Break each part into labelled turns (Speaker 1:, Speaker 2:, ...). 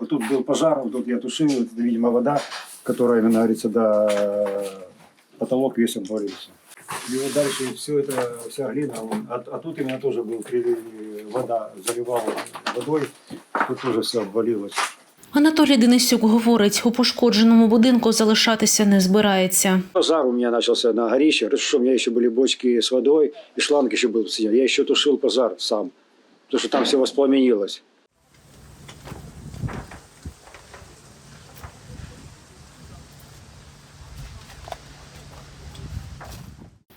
Speaker 1: Вот Тут был пожар, вот тут я тушил, это, видимо, вода, которая, именно, говорится, до потолок весь обвалился. И вот дальше все это, вся глина, он- а, а тут именно тоже был при- вода, заливал водой, тут тоже все обвалилось.
Speaker 2: Анатолій Денисюк говорить, у пошкодженому будинку залишатися не збирається.
Speaker 1: Пожар у меня начался на горище. Хорошо, что у меня еще были бочки с водой, и шланг еще был соединен. Я еще тушил пожар сам, потому что там все воспламенилось.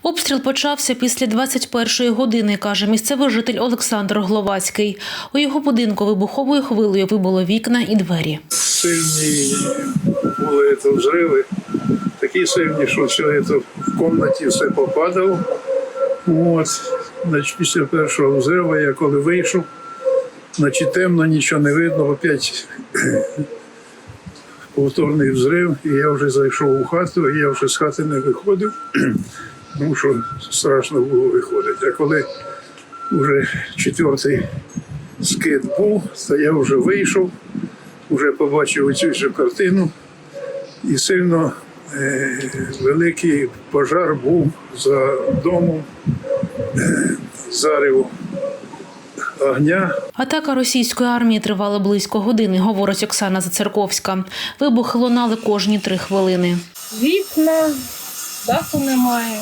Speaker 2: Обстріл почався після 21-ї години, каже місцевий житель Олександр Гловацький. У його будинку вибуховою хвилею вибуло вікна і двері.
Speaker 3: сильні були це взриви, такі сильні, що все це в кімнаті все попадало. От, значить, після першого взриву я коли вийшов, значить темно, нічого не видно, опять повторний взрив, і я вже зайшов у хату, і я вже з хати не виходив, тому що страшно було виходити. А коли вже четвертий скид був, то я вже вийшов вже побачив цю ж картину, і сильно е, великий пожар був за домом, е, зарив огня.
Speaker 2: Атака російської армії тривала близько години, говорить Оксана Зацерковська. Вибухи лунали кожні три хвилини.
Speaker 4: вікна, даху немає.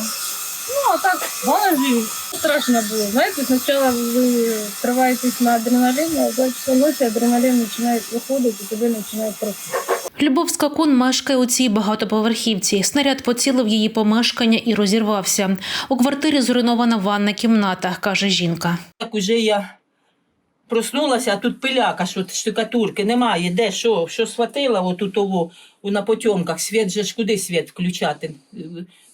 Speaker 4: Так, гаражі. Страшно було. Знаєте, спочатку ви триваєтесь на адреналіні, а за все ночі адреналін починає виходити, і тебе починає просити.
Speaker 2: Любов Скакун мешкає у цій багатоповерхівці. Снаряд поцілив її помешкання і розірвався. У квартирі зруйнована ванна кімната, каже жінка.
Speaker 5: Так уже я проснулася, а тут пиляка, що штукатурки немає. Де що? Що схватила отут того на потьомках. Світ же ж куди світ включати?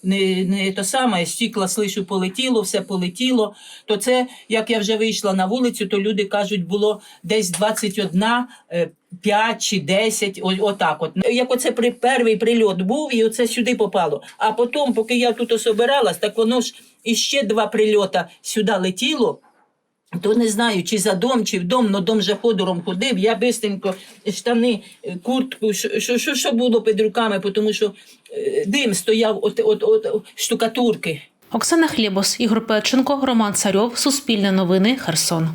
Speaker 5: Не, не то саме, стікла, слишу, полетіло, все полетіло. То це, як я вже вийшла на вулицю, то люди кажуть, було десь 21, е, 5 чи 10, о, отак от. Як оце при, перший прильот був, і оце сюди попало. А потім, поки я тут особиралась, так воно ж іще два прильота сюди летіло. То не знаю, чи за дом, чи в дом, але дом же ходором ходив. Я бистенько штани, е, куртку, що, що, що, було під руками, тому що е, дим стояв от, от, от штукатурки.
Speaker 2: Оксана Хлібос, Ігор Печенко, Роман Царьов, Суспільне новини, Херсон.